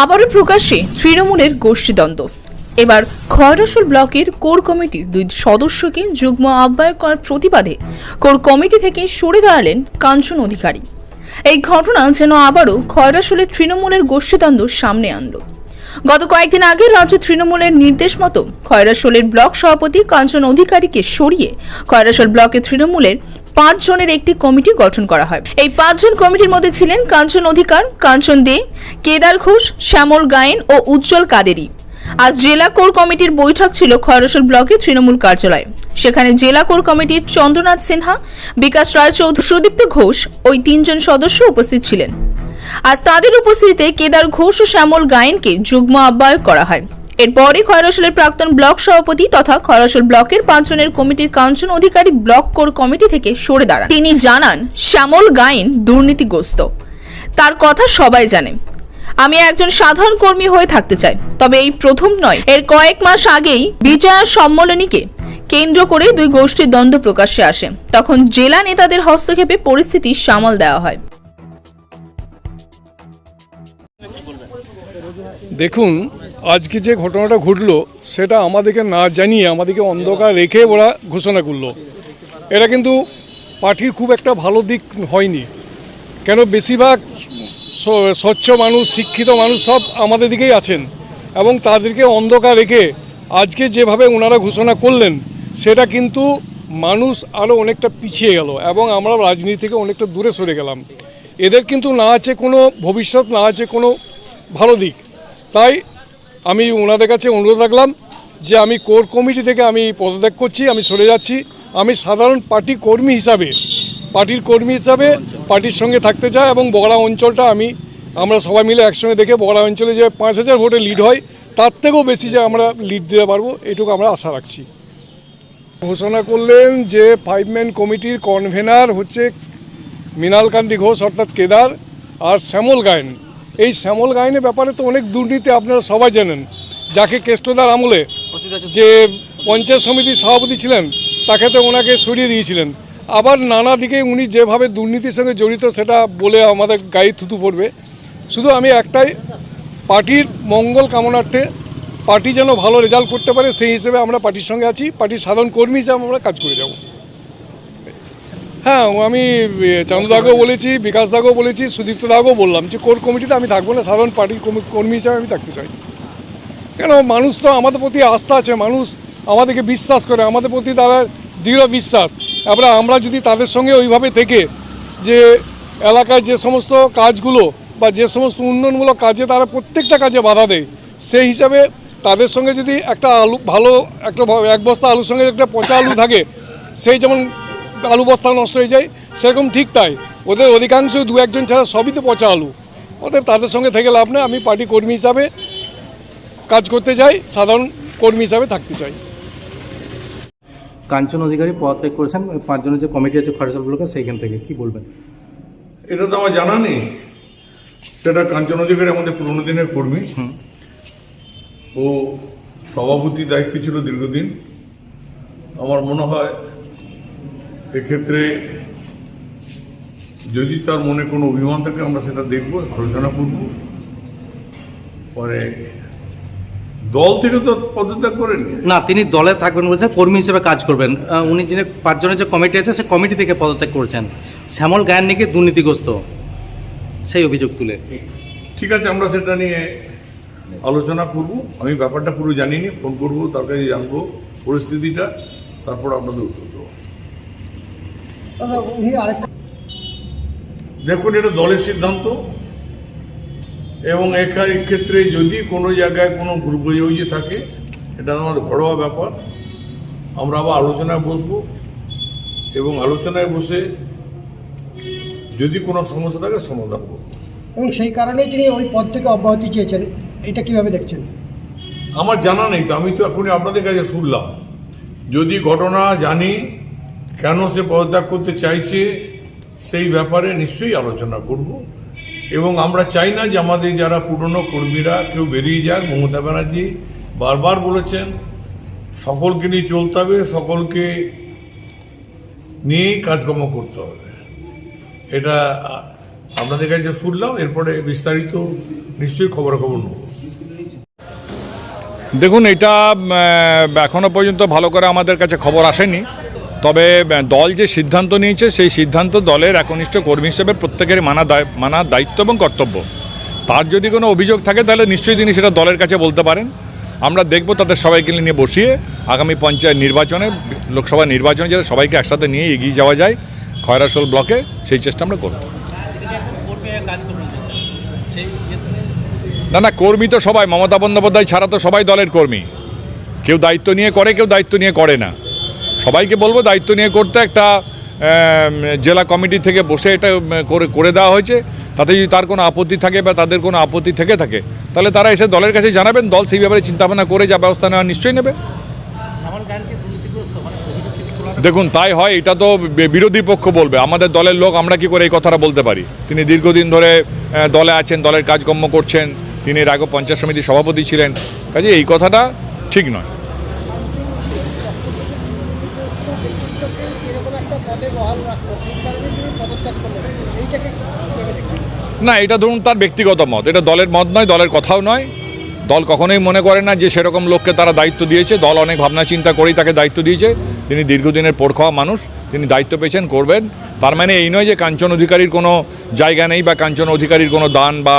আবারও প্রকাশ্যে তৃণমূলের গোষ্ঠীদ্বন্দ্ব। এবার খয়রসুল ব্লকের কোর কমিটির দুই সদস্যকে যুগ্ম আহ্বায়ক করার প্রতিবাদে কোর কমিটি থেকে সরে দাঁড়ালেন কাঞ্চন অধিকারী। এই ঘটনা যেন আবারও খয়রাসুলের তৃণমূলের গোষ্ঠীদ্বন্দ্ব সামনে আনলো। গত কয়েকদিন আগে রাজ্য তৃণমূলের নির্দেশ মতো খয়রাসোলের ব্লক সভাপতি কাঞ্চন অধিকারীকে সরিয়ে খয়রাসোল ব্লকে তৃণমূলের পাঁচ জনের একটি কমিটি গঠন করা হয়। এই পাঁচজন কমিটির মধ্যে ছিলেন কাঞ্চন অধিকার, কাঞ্চন দে, কেদার ঘোষ, শ্যামল গায়েন ও উজ্জ্বল কাদেরি। আজ জেলা কোর কমিটির বৈঠক ছিল খয়রসোল ব্লকে তৃণমূল কার্যালয়ে। সেখানে জেলা কোর কমিটির চন্দ্রনাথ সিনহা, বিকাশ রায়চৌধুরী সুদীপ্ত ঘোষ ওই তিনজন সদস্য উপস্থিত ছিলেন। আজ তাদের উপস্থিতিতে কেদার ঘোষ ও শ্যামল গায়েনকে যুগ্ম আহ্বায়ক করা হয়। এরপরই খয়রসলের প্রাক্তন ব্লক সভাপতি তথা খয়রসল ব্লকের পাঁচজনের কমিটির Kanchan Adhikari block core committee থেকে সরে দাঁড়ান। তিনি জানান, শ্যামল গায়েন দুর্নীতিগ্রস্ত। তার কথা সবাই জানে। আমি একজন সাধারণ কর্মী হয়ে থাকতে চাই। তবে এই প্রথম নয়। এর কয়েক মাস আগেই বিজয়া সম্মেলনীকে কেন্দ্র করে দুই গোষ্ঠীর দ্বন্দ্ব প্রকাশ্যে আসে। তখন জেলা নেতাদের হস্তক্ষেপে পরিস্থিতি সামাল দেওয়া হয়। দেখুন আজকে যে ঘটনাটা ঘটলো, সেটা আমাদেরকে না জানিয়ে, আমাদেরকে অন্ধকার রেখে ওরা ঘোষণা করল। এটা কিন্তু পার্টির খুব একটা ভালো দিক হয়নি। কেন বেশিরভাগ স্বচ্ছ মানুষ, শিক্ষিত মানুষ সব আমাদের দিকেই আছেন এবং তাদেরকে অন্ধকার রেখে আজকে যেভাবে ওনারা ঘোষণা করলেন, সেটা কিন্তু মানুষ আরও অনেকটা পিছিয়ে গেল এবং আমরা রাজনীতি থেকে অনেকটা দূরে সরে গেলাম। এদের কিন্তু না আছে কোনো ভবিষ্যৎ, না আছে কোনো ভালো দিক। তাই আমি ওনাদের কাছে অনুরোধ রাখলাম যে আমি কোর কমিটি থেকে আমি পদত্যাগ করছি, আমি সরে যাচ্ছি। আমি সাধারণ পার্টি কর্মী হিসাবে, পার্টির কর্মী হিসাবে পার্টির সঙ্গে থাকতে চাই এবং বগড়া অঞ্চলটা আমি, আমরা সবাই মিলে একসঙ্গে দেখে বগড়া অঞ্চলে যে পাঁচ হাজার ভোটে লিড হয়, তার থেকেও বেশি যে আমরা লিড দিতে পারব, এটুকু আমরা আশা রাখছি। ঘোষণা করলেন যে ফাইভ ম্যান কমিটির কনভেনার হচ্ছে মৃণালকান্তি ঘোষ, অর্থাৎ কেদার, আর শ্যামল গায়েন। এই শ্যামল গায়েনের ব্যাপারে তো অনেক দুর্নীতি আপনারা সবাই জানেন। যাকে কেষ্টদার আমলে যে পঞ্চায়েত সমিতির সভাপতি ছিলেন, তাকে তো ওনাকে সরিয়ে দিয়েছিলেন। আবার নানা দিকে উনি যেভাবে দুর্নীতির সঙ্গে জড়িত সেটা বলে আমাদের গায়ে থুতু পড়বে। শুধু আমি একটাই, পার্টির মঙ্গল কামনার্থে পার্টি যেন ভালো রেজাল্ট করতে পারে, সেই হিসেবে আমরা পার্টির সঙ্গে আছি। পার্টির সাধারণ কর্মী হিসেবে আমরা কাজ করে হ্যাঁ আমি চান্দুদাকেও বলেছি, বিকাশ দাকেও বলেছি, সুদীপ্ত দাকেও বললাম যে কোর কমিটিতে আমি থাকব না, সাধারণ পার্টির কর্মী- হিসাবে আমি থাকতে চাই। কেন? মানুষ তো আমাদের প্রতি আস্থা আছে, মানুষ আমাদেরকে বিশ্বাস করে, আমাদের প্রতি তারা দৃঢ় বিশ্বাস। এবার আমরা যদি তাদের সঙ্গে ওইভাবে থেকে যে এলাকায় যে সমস্ত কাজগুলো বা যে সমস্ত উন্নয়নমূলক কাজে তারা প্রত্যেকটা কাজে বাধা দেয়, সেই হিসাবে তাদের সঙ্গে যদি একটা আলু, ভালো একটা এক বস্তা আলুর সঙ্গে একটা পচা আলু থাকে, সেই যেমন আলু বস্তা নষ্ট হয়ে যায় সেরকম ঠিক তাই। ওদের অধিকাংশ দু একজন ছাড়া সবই তো পচা আলু। ওদের তাদের সঙ্গে থেকে লাভ নেই আমি পার্টি কর্মী হিসাবে কাজ করতে চাই সাধারণ কর্মী হিসাবে থাকতে চাই। কাঞ্চন অধিকারী পদত্যাগ করেছেন পাঁচজনের যে কমিটি আছে খরচল ব্লকে সেইখান থেকে কি বলবেন? এটা তো আমার জানা নেই। সেটা কাঞ্চন অধিকারী আমাদের পুরোনো দিনের কর্মী। ও সভাপতি দায়িত্ব ছিল দীর্ঘদিন। আমার মনে হয় এক্ষেত্রে যদি তার মনে কোনো অভিমান থাকে আমরা সেটা দেখব আলোচনা করব। পরে দল থেকে তো পদত্যাগ করেন না তিনি দলে থাকবেন বলছেন কর্মী হিসেবে কাজ করবেন। উনি যিনি পাঁচজনের যে কমিটি আছে সে কমিটি থেকে পদত্যাগ করেছেন। শ্যামল গায়ের নাকি দুর্নীতিগ্রস্ত সেই অভিযোগ তুলে। ঠিক আছে আমরা সেটা নিয়ে আলোচনা করব। আমি ব্যাপারটা পুরো জানিনি ফোন করব তার কাছে জানব পরিস্থিতিটা তারপর আপনাদের উত্তর দেবো। দেখুন এটা দলের সিদ্ধান্ত। এবং এখানে ক্ষেত্রে যদি কোনো জায়গায় কোনো বোঝাবুঝি থাকে এটা আমাদের ঘরোয়া ব্যাপার। আমরা আবার আলোচনায় বসবো। এবং আলোচনায় বসে যদি কোনো সমস্যা থাকে সমাধান করব। এবং সেই কারণেই তিনি ওই পদ থেকে অব্যাহতি চেয়েছেন। এটা কীভাবে দেখছেন? আমার জানা নেই তো আমি তো এখনই আপনাদের কাছে শুনলাম। যদি ঘটনা জানি কেন সে পদত্যাগ করতে চাইছে সেই ব্যাপারে নিশ্চয়ই আলোচনা করব। এবং আমরা চাই না যে আমাদের যারা পুরনো কর্মীরা কেউ বেরিয়ে যাক। মমতা ব্যানার্জি বারবার বলেছেন সকলকে নিয়ে চলতে হবে সকলকে নিয়েই কাজকর্ম করতে হবে। এটা আপনাদের কাছে শুনলাম এরপরে বিস্তারিত নিশ্চয়ই খবরাখবর নেব। দেখুন এটা উম, আহ, এখনও পর্যন্ত ভালো করে আমাদের কাছে খবর আসেনি। তবে দল যে সিদ্ধান্ত নিয়েছে, সেই সিদ্ধান্ত দলের একনিষ্ঠ কর্মী হিসেবে প্রত্যেকেরই মানা মানা দায়িত্ব এবং কর্তব্য। তার যদি কোনো অভিযোগ থাকে, তাহলে নিশ্চয়ই তিনি সেটা দলের কাছে বলতে পারেন। আমরা দেখব তাদের সবাইকে নিয়ে বসিয়ে আগামী পঞ্চায়েত নির্বাচনে, লোকসভা নির্বাচনে যাতে সবাইকে একসাথে নিয়ে এগিয়ে যাওয়া যায় খয়রাসোল ব্লকে, সেই চেষ্টা আমরা করব। না না, কর্মী তো সবাই, মমতা বন্দ্যোপাধ্যায় ছাড়া তো সবাই দলের কর্মী। কেউ দায়িত্ব নিয়ে করে, কেউ দায়িত্ব নিয়ে করে না। সবাইকে বলব, দায়িত্ব নিয়ে করতে একটা জেলা কমিটি থেকে বসে এটা করে করে দেওয়া হয়েছে। তাতে যদি তার কোনো আপত্তি থাকে বা তাদের কোনো আপত্তি থেকে থাকে, তাহলে তারা এসে দলের কাছে জানাবেন, দল সেই ব্যাপারে চিন্তাভাবনা করে যা ব্যবস্থা নেওয়া নিশ্চয়ই নেবে। দেখুন, তাই হয়, এটা তো বিরোধী পক্ষ বলবে, আমাদের দলের লোক আমরা কি করে এই কথাটা বলতে পারি? তিনি দীর্ঘদিন ধরে দলে আছেন, দলের কাজকর্ম করছেন, তিনি এর আগে পঞ্চায়েত সমিতির সভাপতি ছিলেন কাজে এই কথাটা ঠিক নয় এরকম একটা পদে বহাল রাখতো সেই কারণে তিনি পদত্যাগ করলেন এইটাকে কীভাবে দেখছেন না, এটা ধরুন তার ব্যক্তিগত মত। এটা দলের মত নয়, দলের কথাও নয়। দল কখনোই মনে করে না যে সেরকম লোককে তারা দায়িত্ব দিয়েছে। দল অনেক ভাবনা চিন্তা করেই তাকে দায়িত্ব দিয়েছে। তিনি দীর্ঘদিনের পড় খাওয়া মানুষ, তিনি দায়িত্ব পেয়েছেন, করবেন। তার মানে এই নয় যে কাঞ্চন অধিকারীর কোনো জায়গা নেই বা কাঞ্চন অধিকারীর কোনো দান বা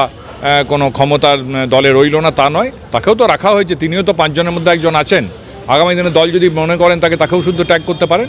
কোনো ক্ষমতার দলে রইল না, তা নয়। তাকেও তো রাখা হয়েছে। তিনিও তো পাঁচজনের মধ্যে একজন আছেন। আগামী দিনে দল যদি মনে করেন তাকে, তাকেও শুদ্ধ ট্যাগ করতে পারেন।